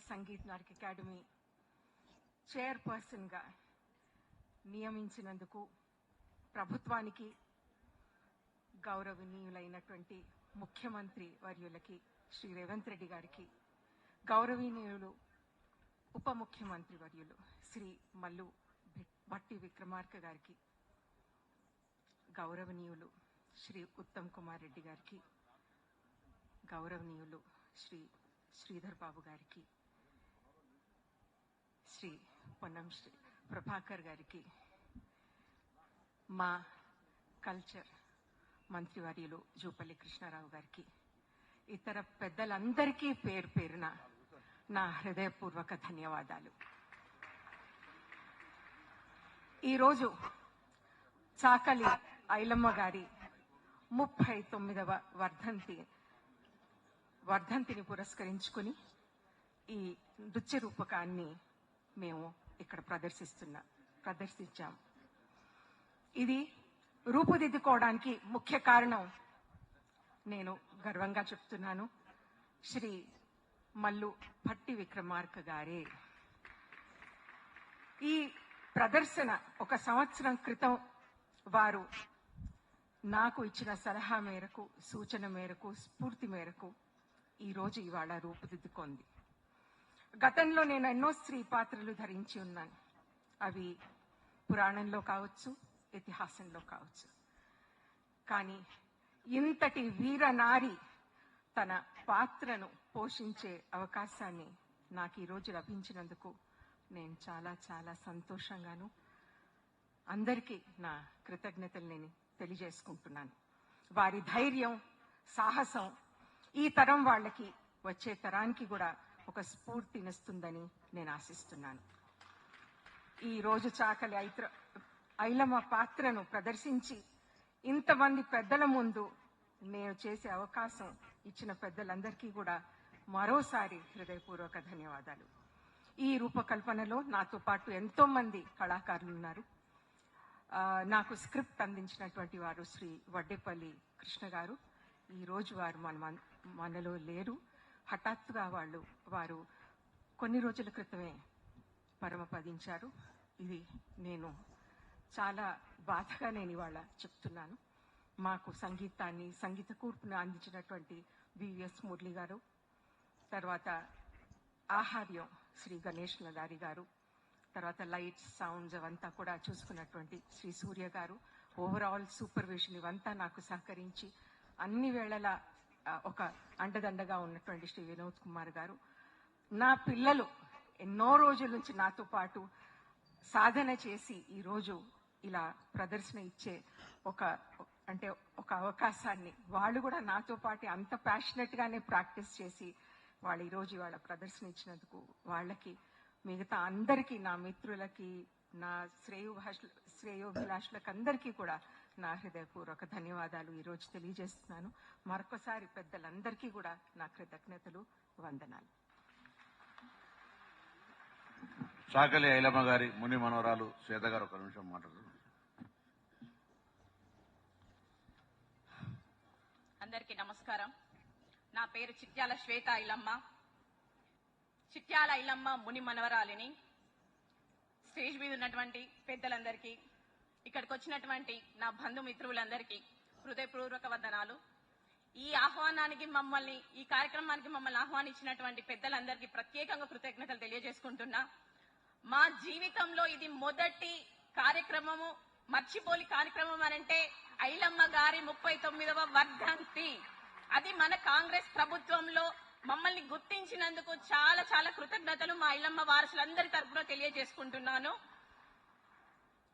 సంగీత్ నాటక అకాడమీ చైర్పర్సన్గా నియమించినందుకు ప్రభుత్వానికి గౌరవనీయులైనటువంటి ముఖ్యమంత్రి వర్యులకి శ్రీ రేవంత్ రెడ్డి గారికి గౌరవనీయులు ఉప ముఖ్యమంత్రి వర్యులు శ్రీ మల్లు భి- భట్టి విక్రమార్క గారికి గౌరవనీయులు శ్రీ ఉత్తమ్ కుమార్ రెడ్డి గారికి గౌరవనీయులు శ్రీ శ్రీధర్ బాబు గారికి శ్రీ పొన్నం శ్రీ ప్రభాకర్ గారికి మా కల్చర్ మంత్రివర్యులు జూపల్లి కృష్ణారావు గారికి ఇతర పెద్దలందరికీ పేరు పేరున నా హృదయపూర్వక ధన్యవాదాలు. ఈరోజు చాకలి ఐలమ్మ గారి ముప్పై తొమ్మిదవ వర్ధంతి వర్ధంతిని పురస్కరించుకుని ఈ నృత్య రూపకాన్ని మేము ఇక్కడ ప్రదర్శిస్తున్నా ప్రదర్శించాం. ఇది రూపుదిద్దుకోవడానికి ముఖ్య కారణం. నేను గర్వంగా చెప్తున్నాను. శ్రీ మల్లు భట్టి విక్రమార్క గారే. ఈ ప్రదర్శన ఒక సంవత్సరం క్రితం వారు నాకు ఇచ్చిన సలహా మేరకు సూచన మేరకు స్ఫూర్తి మేరకు ఈ రోజు ఇవాళ రూపుదిద్దుకుంది. గతంలో నేను ఎన్నో స్త్రీ పాత్రలు ధరించి ఉన్నాను. అవి పురాణంలో కావచ్చు ఇతిహాసంలో కావచ్చు. కానీ ఇంతటి వీర నారి తన పాత్రను పోషించే అవకాశాన్ని నాకు ఈరోజు లభించినందుకు నేను చాలా చాలా సంతోషంగాను. అందరికీ నా కృతజ్ఞతలు నేను తెలియజేసుకుంటున్నాను. వారి ధైర్యం సాహసం ఈ తరం వాళ్ళకి వచ్చే తరానికి కూడా ఒక స్ఫూర్తినిస్తుందని నేను ఆశిస్తున్నాను. ఈ రోజు చాకలి ఐత్ర ఐలమ్మ పాత్రను ప్రదర్శించి ఇంతమంది పెద్దల ముందు నేను చేసే అవకాశం ఇచ్చిన పెద్దలందరికీ కూడా మరోసారి హృదయపూర్వక ధన్యవాదాలు. ఈ రూపకల్పనలో నాతో పాటు ఎంతో మంది కళాకారులు ఉన్నారు. నాకు స్క్రిప్ట్ అందించినటువంటి వారు శ్రీ వడ్డేపల్లి కృష్ణ గారు. ఈ రోజు వారు మన మన- మనలో లేరు. హఠాత్తుగా వాళ్ళు వారు కొన్ని రోజుల క్రితమే పరమపదించారు ఇది నేను చాలా బాధగా నేను ఇవాళ చెప్తున్నాను. మాకు సంగీతాన్ని సంగీత కూర్పును అందించినటువంటి వివిఎస్ మురళి గారు తర్వాత ఆహార్యం శ్రీ గణేష్ నదారి గారు తర్వాత లైట్స్ సౌండ్స్ అవంతా కూడా చూసుకున్నటువంటి శ్రీ సూర్య గారు. ఓవరాల్ సూపర్విజన్ ఇవంతా నాకు సహకరించి అన్ని వేళలా ఒక అండదండగా ఉన్నటువంటి శ్రీ వినోద్ కుమార్ గారు. నా పిల్లలు ఎన్నో రోజుల నుంచి నాతో పాటు సాధన చేసి ఈ రోజు ఇలా ప్రదర్శన ఇచ్చే ఒక అంటే ఒక అవకాశాన్ని వాళ్ళు కూడా నాతో పాటు అంత ప్యాషనెట్గానే ప్రాక్టీస్ చేసి వాళ్ళు ఈరోజు వాళ్ళ ప్రదర్శన ఇచ్చినందుకు వాళ్ళకి మిగతా అందరికీ నా మిత్రులకి నా శ్రేయోభాష శ్రేయోభిలాషులకు అందరికీ కూడా నా హృదయపూర్వక ధన్యవాదాలు. ఈ రోజు తెలియజేస్తున్నాను. మరొకసారి పెద్దలందరికీ కూడా నా కృతజ్ఞతలు వందనాలు. చాకలి ఐలమ్మ గారి ముని మనవరాలు శ్వేత గారు ఒక నిమిషం మాట్లాడారు అందరికీ నమస్కారం. నా పేరు చిట్యాల శ్వేత ఐలమ్మ. చిట్యాల ఐలమ్మ ముని మనవరాలిని. స్టేజ్ మీద ఉన్నటువంటి పెద్దలందరికీ ఇక్కడికి వచ్చినటువంటి నా బంధుమిత్రులందరికీ హృదయపూర్వక వందనాలు. ఈ ఆహ్వానానికి మమ్మల్ని ఈ కార్యక్రమానికి మమ్మల్ని ఆహ్వానించినటువంటి పెద్దలందరికీ ప్రత్యేకంగా కృతజ్ఞతలు తెలియజేసుకుంటున్నా. మా జీవితంలో ఇది మొదటి కార్యక్రమము మర్చిపోలి కార్యక్రమం అనంటే ఐలమ్మ గారి ముప్పై తొమ్మిదవ వర్ధంతి. అది మన కాంగ్రెస్ ప్రభుత్వంలో మమ్మల్ని గుర్తించినందుకు చాలా చాలా కృతజ్ఞతలు మా ఐలమ్మ వారసులందరి తరఫున తెలియజేసుకుంటున్నాను.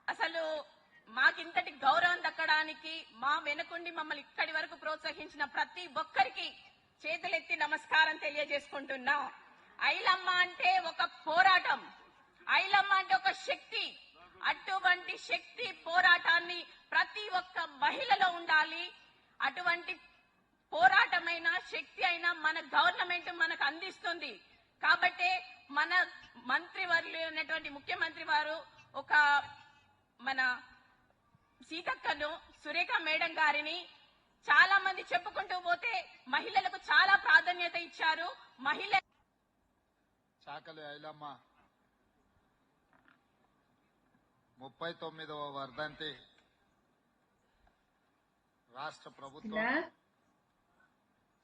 అసలు మాకింతటి గౌరవం దక్కడానికి మా వెనుకుండి మమ్మల్ని ఇక్కడి వరకు ప్రోత్సహించిన ప్రతి ఒక్కరికి చేతులెత్తి నమస్కారం తెలియజేసుకుంటున్నా. ఐలమ్మ అంటే ఒక పోరాటం. ఐలమ్మ అంటే ఒక శక్తి. అటువంటి శక్తి పోరాటాన్ని ప్రతి ఒక్క మహిళలో ఉండాలి. అటువంటి పోరాటమైన శక్తి అయినా మన గవర్నమెంట్ మనకు అందిస్తుంది. కాబట్టే మన మంత్రివర్యులు ఉన్నటువంటి ముఖ్యమంత్రి వారు ఒక మన సీతక్కను సురేఖ మేడం గారిని చాలా మంది చెప్పుకుంటూ పోతే మహిళలకు చాలా ప్రాధాన్యత ఇచ్చారు. మహిళ చాకలి ఐలమ్మ. ముప్పై తొమ్మిదవ వర్ధంతి. రాష్ట్ర ప్రభుత్వం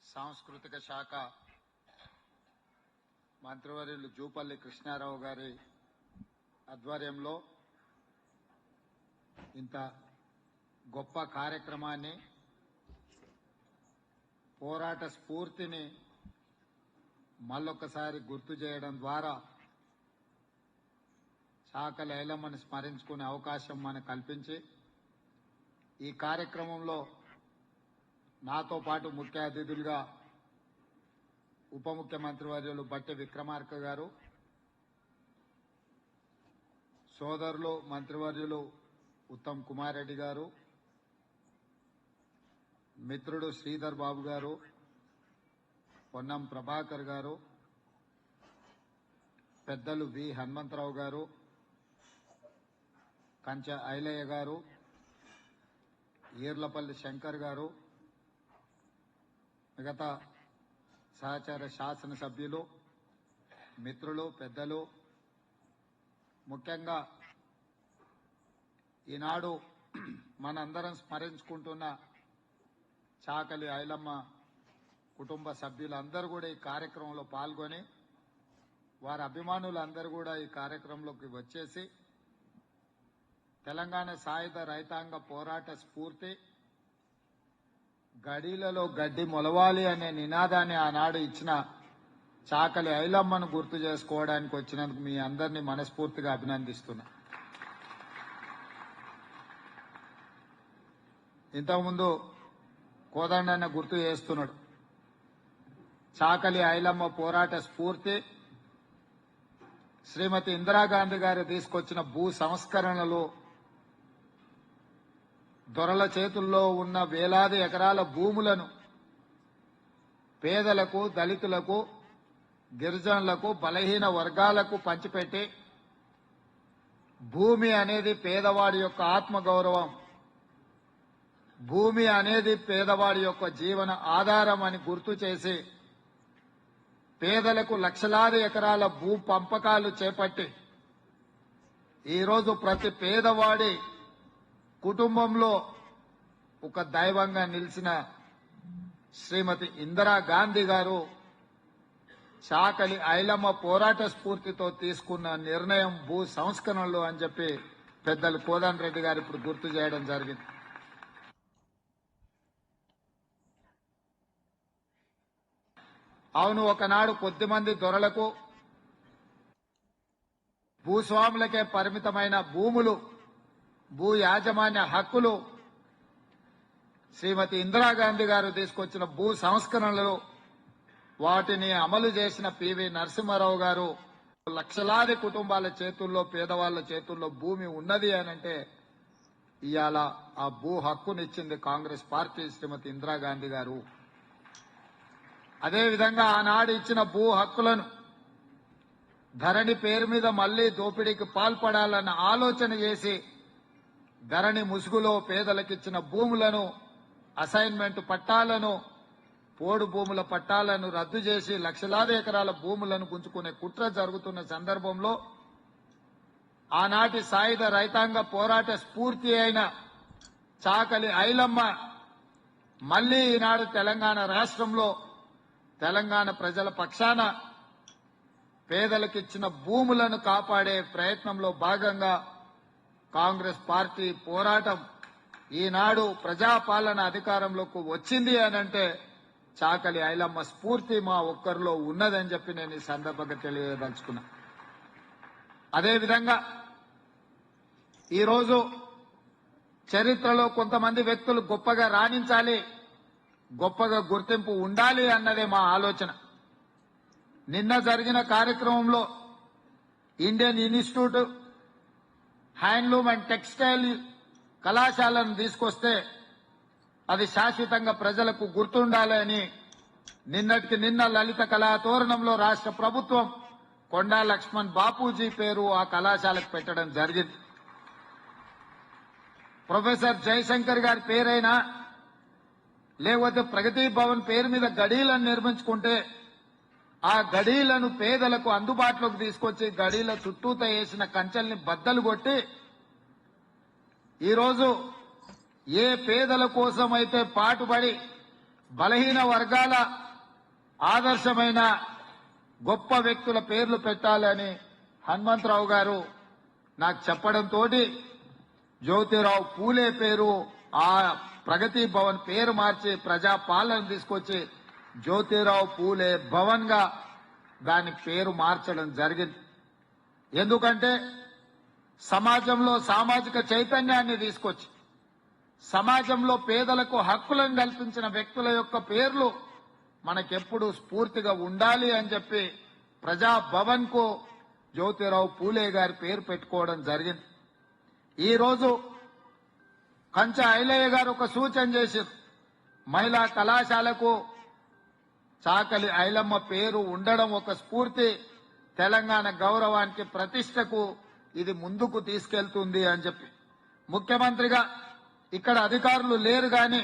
సాంస్కృతిక శాఖ మంత్రివర్యులు జూపల్లి కృష్ణారావు గారి ఆధ్వర్యంలో ఇంత గొప్ప కార్యక్రమాన్ని పోరాట స్ఫూర్తిని మళ్ళొకసారి గుర్తు చేయడం ద్వారా చాకలి లైలమ్మని స్మరించుకునే అవకాశం మనకు కల్పించి ఈ కార్యక్రమంలో నాతో పాటు ముఖ్య అతిథులుగా ఉప ముఖ్యమంత్రి వర్యులు బట్టి విక్రమార్క గారు సోదరులు మంత్రివర్యులు ఉత్తమ్ కుమార్ రెడ్డి గారు మిత్రుడు శ్రీధర్ బాబు గారు పొన్నం ప్రభాకర్ గారు పెద్దలు వి హనుమంతరావు గారు కంచ ఐలయ్య గారు ఈర్లపల్లి శంకర్ గారు మిగతా సహచార శాసనసభ్యులు మిత్రులు పెద్దలు ముఖ్యంగా ఈనాడు మనందరం స్మరించుకుంటున్న చాకలి ఐలమ్మ కుటుంబ సభ్యులందరూ కూడా ఈ కార్యక్రమంలో పాల్గొని వారి అభిమానులందరూ కూడా ఈ కార్యక్రమంలోకి వచ్చేసి తెలంగాణ సాయుధ రైతాంగ పోరాట స్ఫూర్తి గడీలలో గడ్డి మొలవాలి అనే నినాదాన్ని ఆనాడు ఇచ్చిన చాకలి ఐలమ్మను గుర్తు చేసుకోవడానికి వచ్చినందుకు మీ అందరినీ మనస్ఫూర్తిగా అభినందిస్తున్నా. ఇంతకుముందు కోదండన్న గుర్తు చేస్తున్నాడు. చాకలి ఐలమ్మ పోరాట స్ఫూర్తి శ్రీమతి ఇందిరాగాంధీ గారు తీసుకొచ్చిన భూ సంస్కరణలు దొరల చేతుల్లో ఉన్న వేలాది ఎకరాల భూములను పేదలకు దళితులకు గిరిజనులకు బలహీన వర్గాలకు పంచిపెట్టి భూమి అనేది పేదవాడి యొక్క ఆత్మగౌరవం. భూమి అనేది పేదవాడి యొక్క జీవన ఆధారం అని గుర్తు చేసి పేదలకు లక్షలాది ఎకరాల భూ పంపకాలు చేపట్టి ఈరోజు ప్రతి పేదవాడి కుటుంబంలో ఒక దైవంగా నిలిచిన శ్రీమతి ఇందిరా గాంధీ గారు చాకలి ఐలమ్మ పోరాట స్ఫూర్తితో తీసుకున్న నిర్ణయం భూ సంస్కరణలు అని చెప్పి పెద్దలు కోదండ రెడ్డి గారు ఇప్పుడు గుర్తు చేయడం జరిగింది. అవును ఒకనాడు కొద్దిమంది దొరలకు భూస్వాములకే పరిమితమైన భూములు భూ యాజమాన్య హక్కులు శ్రీమతి ఇందిరాగాంధీ గారు తీసుకొచ్చిన భూ సంస్కరణలు వాటిని అమలు చేసిన పివి నరసింహారావు గారు లక్షలాది కుటుంబాల చేతుల్లో పేదవాళ్ళ చేతుల్లో భూమి ఉన్నది అనంటే ఇవాళ ఆ భూ హక్కునిచ్చింది కాంగ్రెస్ పార్టీ శ్రీమతి ఇందిరాగాంధీ గారు. అదేవిధంగా ఆనాడు ఇచ్చిన భూ హక్కులను ధరణి పేరు మీద మళ్ళీ దోపిడీకి పాల్పడాలన్న ఆలోచన చేసి ధరణి ముసుగులో పేదలకిచ్చిన భూములను అసైన్మెంట్ పట్టాలను పోడు భూముల పట్టాలను రద్దు చేసి లక్షలాది ఎకరాల భూములను గుంజుకునే కుట్ర జరుగుతున్న సందర్భంలో ఆనాటి సాయుధ రైతాంగ పోరాట స్ఫూర్తి అయిన చాకలి ఐలమ్మ మళ్ళీ ఈనాడు తెలంగాణ రాష్ట్రంలో తెలంగాణ ప్రజల పక్షాన పేదలకు ఇచ్చిన భూములను కాపాడే ప్రయత్నంలో భాగంగా కాంగ్రెస్ పార్టీ పోరాటం ఈనాడు ప్రజాపాలన అధికారంలోకి వచ్చింది అని అంటే చాకలి ఐలమ్మ స్ఫూర్తి మా ఒక్కరిలో ఉన్నదని చెప్పి నేను ఈ సందర్భంగా తెలియదలుచుకున్నా. అదేవిధంగా ఈరోజు చరిత్రలో కొంతమంది వ్యక్తులు గొప్పగా రాణించాలి. గొప్పగా గుర్తింపు ఉండాలి అన్నదే మా ఆలోచన. నిన్న జరిగిన కార్యక్రమంలో Indian institute handloom and textile కళాశాలను తీసుకొస్తే అది శాశ్వతంగా ప్రజలకు గుర్తుండాలి అని నిన్నటికి నిన్న లలిత కళా తోరణంలో రాష్ట్ర ప్రభుత్వం కొండా లక్ష్మణ్ బాపూజీ పేరు ఆ కళాశాలకు పెట్టడం జరిగింది. ప్రొఫెసర్ జయశంకర్ గారి పేరైనా లేకపోతే ప్రగతి భవన్ పేరు మీద గడీలను నిర్మించుకుంటే ఆ గడీలను పేదలకు అందుబాటులోకి తీసుకొచ్చి గడీల చుట్టూత వేసిన కంచెల్ని బద్దలు కొట్టి ఈరోజు ఏ పేదల కోసమైతే పాటుపడి బలహీన వర్గాల ఆదర్శమైన గొప్ప వ్యక్తుల పేర్లు పెట్టాలని హనుమంతరావు గారు నాకు చెప్పడంతో జ్యోతిరావు పూలే పేరు ఆ ప్రగతి భవన్ పేరు మార్చి ప్రజా పాలన తీసుకొచ్చి జ్యోతిరావు పూలే భవన్గా దాని పేరు మార్చడం జరిగింది. ఎందుకంటే సమాజంలో సామాజిక చైతన్యాన్ని తీసుకొచ్చి సమాజంలో పేదలకు హక్కులను కల్పించిన వ్యక్తుల యొక్క పేర్లు మనకెప్పుడు స్ఫూర్తిగా ఉండాలి అని చెప్పి ప్రజా భవన్కు జ్యోతిరావు పూలే గారి పేరు పెట్టుకోవడం జరిగింది. ఈ రోజు కంచ ఐలయ్య గారు ఒక సూచన చేశారు. మహిళా కళాశాలకు చాకలి ఐలమ్మ పేరు ఉండడం ఒక స్ఫూర్తి. తెలంగాణ గౌరవానికి ప్రతిష్టకు ఇది ముందుకు తీసుకెళ్తుంది అని చెప్పి. ముఖ్యమంత్రిగా ఇక్కడ అధికారులు లేరు గాని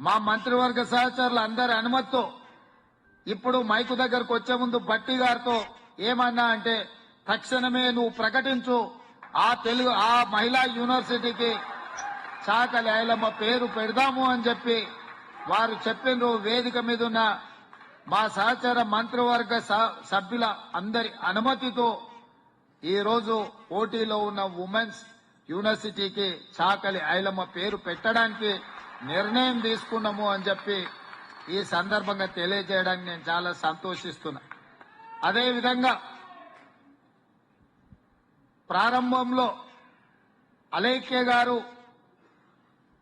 మా మంత్రివర్గ సహచరులు అందరి అనుమతితో ఇప్పుడు మైకు దగ్గరకు వచ్చే ముందు బట్టి గారితో ఏమన్నా అంటే తక్షణమే నువ్వు ప్రకటించు. ఆ తెలుగు ఆ మహిళా యూనివర్సిటీకి చాకలి ఐలమ్మ పేరు పెడదాము అని చెప్పి వారు చెప్పిన వేదిక మీద ఉన్న మా సహచర మంత్రివర్గ స- సభ్యుల అందరి అనుమతితో ఈ రోజు పోటీలో ఉన్న ఉమెన్స్ యూనివర్సిటీకి చాకలి ఐలమ్మ పేరు పెట్టడానికి నిర్ణయం తీసుకున్నాము అని చెప్పి ఈ సందర్భంగా తెలియజేయడానికి నేను చాలా సంతోషిస్తున్నా. అదేవిధంగా ప్రారంభంలో అలేఖ్య గారు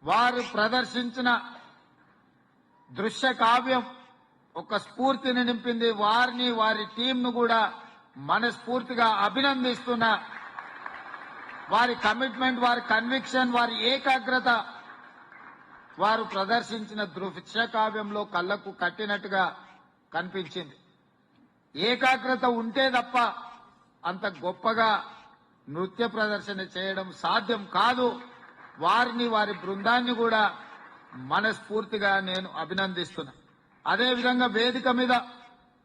వారు ప్రదర్శించిన దృశ్య కావ్యం ఒక స్ఫూర్తిని నింపింది. వారిని వారి టీంను కూడా మనస్ఫూర్తిగా అభినందిస్తున్నా వారి కమిట్మెంట్ వారి కన్విక్షన్ వారి ఏకాగ్రత వారు ప్రదర్శించిన దృశ్య కావ్యంలో కళ్ళకు కట్టినట్టుగా కనిపించింది. ఏకాగ్రత ఉంటే తప్ప అంత గొప్పగా నృత్య ప్రదర్శన చేయడం సాధ్యం కాదు. వారిని వారి బృందాన్ని కూడా మనస్ఫూర్తిగా నేను అభినందిస్తున్నా. అదేవిధంగా వేదిక మీద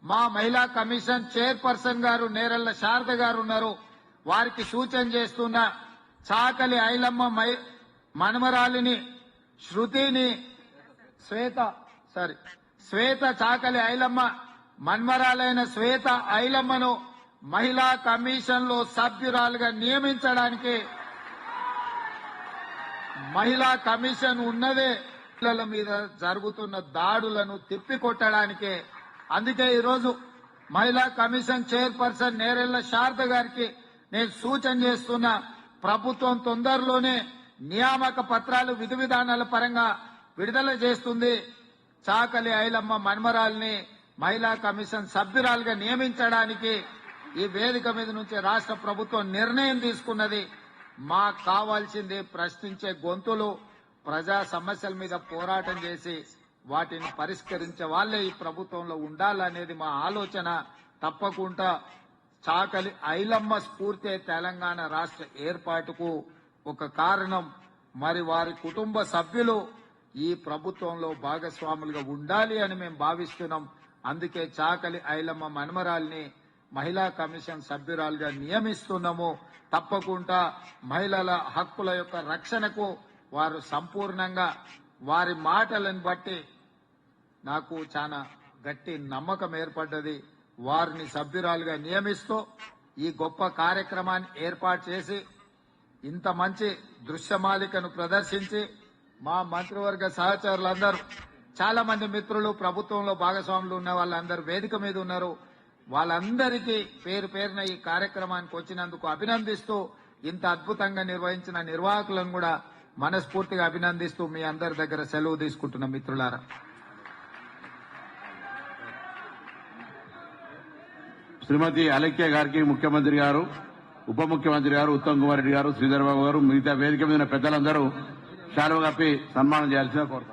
మా మహిళా కమిషన్ చైర్పర్సన్ గారు నేరల్ల శారద గారు ఉన్నారు. వారికి సూచన చేస్తున్న చాకలి ఐలమ్మ మై- మనమరాలిని శృతిని శ్వేత సారీ శ్వేత చాకలి ఐలమ్మ మన్మరాలైన శ్వేత ఐలమ్మను మహిళా కమిషన్లో సభ్యురాలుగా నియమించడానికి మహిళా కమిషన్ ఉన్నదే పిల్లల మీద జరుగుతున్న దాడులను తిప్పికొట్టడానికే. అందుకే ఈరోజు మహిళా కమిషన్ చైర్పర్సన్ నేరెళ్ళ శారద గారికి నేను సూచన చేస్తున్న ప్రభుత్వం తొందరలోనే నియామక పత్రాలు విధి విధానాల పరంగా విడుదల చేస్తుంది. చాకలి ఐలమ్మ మన్మరాల్ని మహిళా కమిషన్ సభ్యురాలుగా నియమించడానికి ఈ వేదిక మీద నుంచి రాష్ట్ర ప్రభుత్వం నిర్ణయం తీసుకున్నది. మాకు కావాల్సింది ప్రశ్నించే గొంతులు ప్రజా సమస్యల మీద పోరాటం చేసి వాటిని పరిష్కరించే వాళ్ళే ఈ ప్రభుత్వంలో ఉండాలనేది మా ఆలోచన. తప్పకుండా చాకలి ఐలమ్మ స్ఫూర్తి తెలంగాణ రాష్ట్ర ఏర్పాటుకు ఒక కారణం. మరి వారి కుటుంబ సభ్యులు ఈ ప్రభుత్వంలో భాగస్వాములుగా ఉండాలి అని మేము భావిస్తున్నాం. అందుకే చాకలి ఐలమ్మ మనమరాల్ని మహిళా కమిషన్ సభ్యురాలుగా నియమిస్తున్నాము. తప్పకుండా మహిళల హక్కుల యొక్క రక్షణకు వారు సంపూర్ణంగా వారి మాటలను బట్టి నాకు చాలా గట్టి నమ్మకం ఏర్పడ్డది. వారిని సభ్యురాలుగా నియమిస్తూ ఈ గొప్ప కార్యక్రమాన్ని ఏర్పాటు చేసి ఇంత మంచి దృశ్యమాలికను ప్రదర్శించి మా మంత్రివర్గ సహచరులందరూ చాలా మంది మిత్రులు ప్రభుత్వంలో భాగస్వాములు ఉన్న వాళ్ళందరూ వేదిక మీద ఉన్నారు. వాళ్ళందరికీ పేరు పేరున ఈ కార్యక్రమానికి వచ్చినందుకు అభినందిస్తూ ఇంత అద్భుతంగా నిర్వహించిన నిర్వాహకులను కూడా మనస్ఫూర్తిగా అభినందిస్తూ మీ అందరి దగ్గర సెలవు తీసుకుంటున్న మిత్రులారా. శ్రీమతి అలక్య గారికి ముఖ్యమంత్రి గారు ఉప ముఖ్యమంత్రి గారు ఉత్తమ్ కుమార్ రెడ్డి గారు శ్రీధర్ బాబు గారు మిగతా వేదిక మీద పెద్దలందరూ శాలువ కప్పి సన్మానం చేయాల్సిన కోరుతాం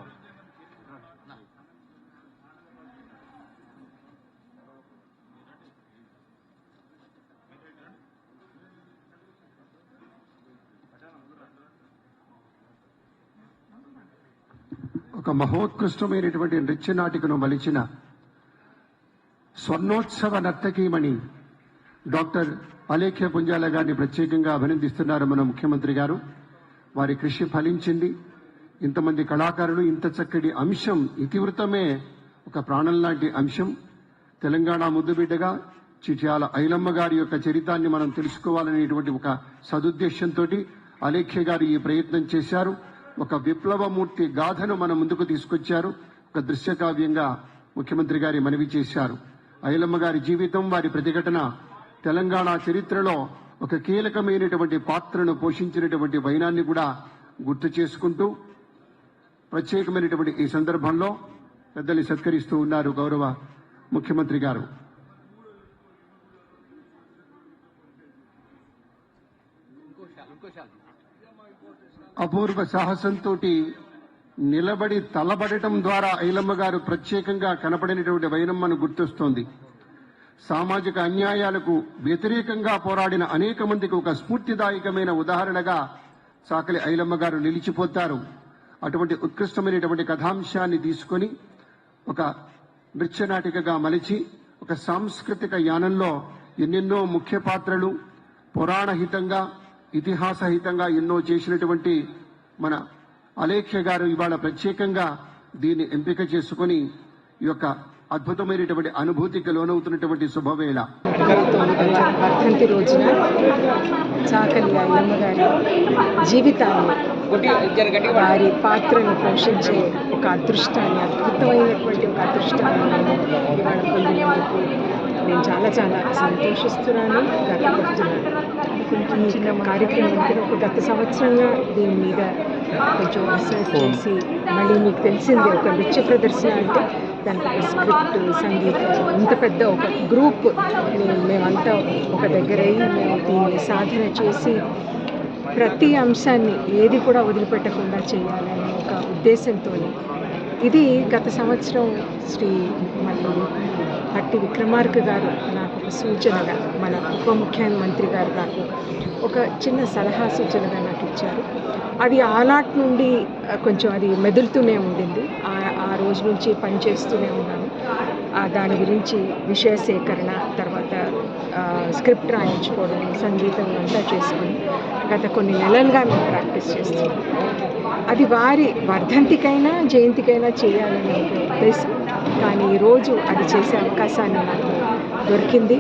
ఒక మహోత్కృష్టమైనటువంటి నృత్య నాటికను మలిచిన స్వర్ణోత్సవ నర్తకీమణి డాక్టర్ అలేఖ్య పుంజాల గారిని ప్రత్యేకంగా అభినందిస్తున్నారు మన ముఖ్యమంత్రి గారు. వారి కృషి ఫలించింది. ఇంతమంది కళాకారులు ఇంత చక్కటి అంశం ఇతివృతమే ఒక ప్రాణం లాంటి అంశం. తెలంగాణ ముద్దుబిడ్డగా చిట్యాల ఐలమ్మ గారి యొక్క చరితాన్ని మనం తెలుసుకోవాలనేటువంటి ఒక సదుద్దేశంతో అలేఖ్య గారు ఈ ప్రయత్నం చేశారు. ఒక విప్లవమూర్తి గాథను మన ముందుకు తీసుకొచ్చారు. ఒక దృశ్యకావ్యంగా ముఖ్యమంత్రి గారి మనవి చేశారు. ఐలమ్మ గారి జీవితం వారి ప్రతిఘటన తెలంగాణ చరిత్రలో ఒక కీలకమైనటువంటి పాత్రను పోషించినటువంటి వైనాన్ని కూడా గుర్తు చేసుకుంటూ ప్రత్యేకమైనటువంటి ఈ సందర్భంలో పెద్దల్ని సత్కరిస్తూ ఉన్నారు గౌరవ ముఖ్యమంత్రి గారు. అపూర్వ సాహసంతో నిలబడి తలబడటం ద్వారా ఐలమ్మ గారు ప్రత్యేకంగా కనపడినటువంటి వైనమ్మను గుర్తొస్తోంది. సామాజిక అన్యాయాలకు వ్యతిరేకంగా పోరాడిన అనేక మందికి ఒక స్ఫూర్తిదాయకమైన ఉదాహరణగా చాకలి ఐలమ్మ గారు నిలిచిపోతారు. అటువంటి ఉత్కృష్టమైనటువంటి కథాంశాన్ని తీసుకొని ఒక నృత్యనాటికగా మలిచి ఒక సాంస్కృతిక యానంలో ఎన్నెన్నో ముఖ్య పాత్రలు పురాణహితంగా ఇతిహాసహితంగా ఎన్నో చేసినటువంటి మన అలేఖ్య గారు ఇవాళ ప్రత్యేకంగా దీన్ని ఎంపిక చేసుకొని ఈ యొక్క అద్భుతమైనటువంటి అనుభూతికి లోనవుతున్నటువంటి శుభవేళ. వర్ధంతి రోజున చాకలి అయ్యమ్మ గారి జీవితాన్ని వారి పాత్రను పోషించే ఒక అదృష్టాన్ని అద్భుతమైనటువంటి ఒక అదృష్టాన్ని ఇవాళ పొందినందుకు నేను చాలా చాలా సంతోషిస్తున్నాను గర్వపడుతున్నాను. కొంచెం చిన్న కార్యక్రమం అంటే ఒక గత సంవత్సరంగా దీని మీద కొంచెం రీసెర్చ్ చేసి మళ్ళీ మీకు తెలిసిందే ఒక నృత్య ప్రదర్శన అంటే దానికి ఒక స్క్రిప్ట్ సంగీతం ఇంత పెద్ద ఒక గ్రూప్ మేమంతా ఒక దగ్గర అయ్యి మేము దీన్ని సాధన చేసి ప్రతి అంశాన్ని ఏది కూడా వదిలిపెట్టకుండా చేయాలనే ఒక ఉద్దేశంతో ఇది గత సంవత్సరం శ్రీ మళ్ళీ భట్టి విక్రమార్క గారు నాకు ఒక సూచనగా మన ఉప ముఖ్యమంత్రి గారు నాకు ఒక చిన్న సలహా సూచనగా నాకు ఇచ్చారు. అది ఆనాటి నుండి కొంచెం అది మెదులుతూనే ఉండింది. ఆ- ఆ రోజు నుంచి పనిచేస్తూనే ఉన్నాను. దాని గురించి విషయ సేకరణ తర్వాత స్క్రిప్ట్ రాయించుకోవడం సంగీతం అంతా చేసుకొని గత కొన్ని నెలలుగా మేము ప్రాక్టీస్ చేస్తున్నాం. అది వారి వర్ధంతికైనా జయంతికైనా చేయాలనే ఉద్దేశం. కానీ ఈరోజు అది చేసే అవకాశాన్ని నాకు దొరికింది.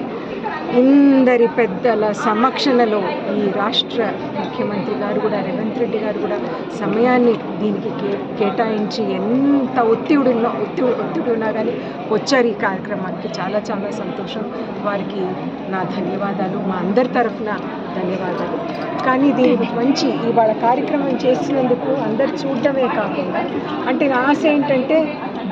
ఇందరి పెద్దల సమక్షణలో ఈ రాష్ట్ర ముఖ్యమంత్రి గారు కూడా రేవంత్ రెడ్డి గారు కూడా సమయాన్ని దీనికి కే కేటాయించి ఎంత ఒత్తిడి ఉన్నా ఒత్తిడి ఒత్తిడి ఉన్నా కానీ వచ్చారు ఈ కార్యక్రమానికి. చాలా చాలా సంతోషం. వారికి నా ధన్యవాదాలు. మా అందరి తరఫున ధన్యవాదాలు. కానీ దీనికి మంచి ఇవాళ కార్యక్రమం చేసినందుకు అందరు చూడటమే కాకుండా అంటే నా ఆశ ఏంటంటే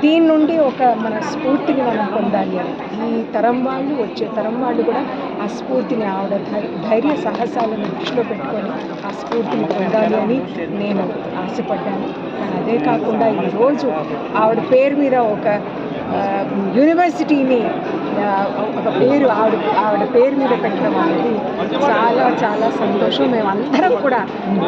దీని నుండి ఒక మన స్ఫూర్తిని మనం పొందాలి. ఈ తరం వాళ్ళు వచ్చే తరం వాళ్ళు కూడా ఆ స్ఫూర్తిని ఆవిడ ధైర్య సాహసాలను దృష్టిలో పెట్టుకొని ఆ స్ఫూర్తిని పొందాలి అని నేను ఆశపడ్డాను. అదే కాకుండా ఈరోజు ఆవిడ పేరు మీద ఒక Uh, యూనివర్సిటీని uh, ఒక పేరు ఆవిడ ఆవిడ పేరు మీద పెట్టడం అనేది చాలా చాలా సంతోషం. మేమందరం కూడా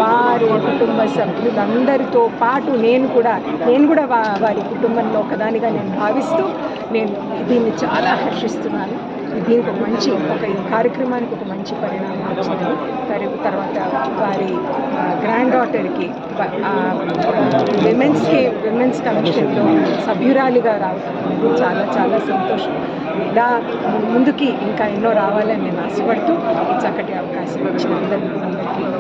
వారి కుటుంబ సభ్యులందరితో పాటు నేను కూడా నేను కూడా వా- వారి కుటుంబంలో ఒకదానిగా నేను భావిస్తూ నేను దీన్ని చాలా హర్షిస్తున్నాను. దీనికి ఒక మంచి ఒక ఈ కార్యక్రమానికి ఒక మంచి పరిణామం వచ్చింది. తరు- తర్వాత వారి గ్రాండ్ డాటర్కి విమెన్స్కి విమెన్స్ కమిషన్లో సభ్యురాలిగా రావడం చాలా చాలా సంతోషం. ఇలా ముందుకి ఇంకా ఎన్నో రావాలని నేను ఆశపడుతూ ఈ చక్కటి అవకాశం ఇచ్చిన అందరికీ అందరికీ